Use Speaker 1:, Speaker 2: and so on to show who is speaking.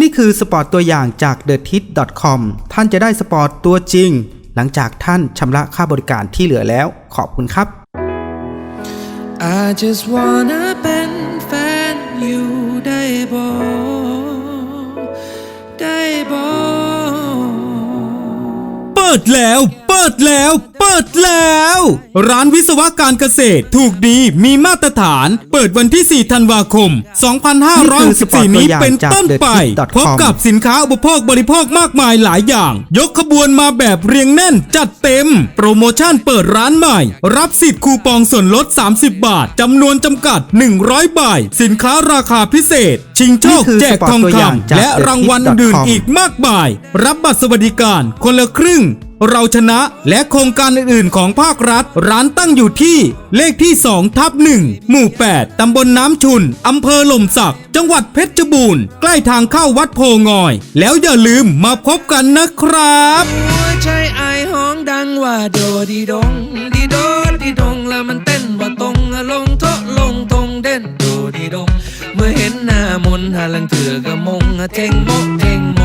Speaker 1: นี่คือสปอร์ตตัวอย่างจาก t h e t i t c o m ท่านจะได้สปอร์ตตัวจริง หลังจากท่านชำระค่าบริการที่เหลือแล้ว ขอบคุณครับ
Speaker 2: I just wanna เป็นแฟนอยู่ได้บ่ได้บ่
Speaker 3: เปิดแล้ว เปิดแล้ว เปิดแล้ว ร้านวิศวะการเกษตรถูกดีมีมาตรฐาน เปิดวันที่ 4 ธันวาคม 2564 นี้เป็นต้นไป พบกับสินค้าอุปโภคบริโภคมากมายหลายอย่าง ยกขบวนมาแบบเรียงแน่นจัดเต็ม โปรโมชั่นเปิดร้านใหม่ รับสิทธิ์คูปองส่วนลด 30 บาทจำนวนจำกัด 100ใบสินค้าราคาพิเศษ ชิงโชค
Speaker 1: นี่คือ
Speaker 3: แจกทอง
Speaker 1: สปอร์ตตัวอย่าง
Speaker 3: คำ
Speaker 1: จาก
Speaker 3: และรางวัล
Speaker 1: TheTip.com
Speaker 3: อื่นๆอีกมากมาย รับบัตรสวัสดิการคนละครึ่ง เราชนะและโครงการอื่นๆ ของภาครัฐ ร้านตั้งอยู่ที่เลขที่ 2 ทับ 1 หมู่ 8 ตำบลน้ำชุน อำเภอหล่มสัก จังหวัดเพชรบูรณ์ ใกล้ทางเข้าวัดโพงอย แล้วอย่าลืมมาพบกันนะครับ
Speaker 2: หัวใจไอห้องดังว่าโดดีดงดีโดดีดงแล้วมันเต้นว่าตรงลงทะลงตรงเด่นโดดีดงเมื่อเห็นหน้ามนหาลังเถื่อกะมงเทงโมกเทงมงเต้นโดดีดง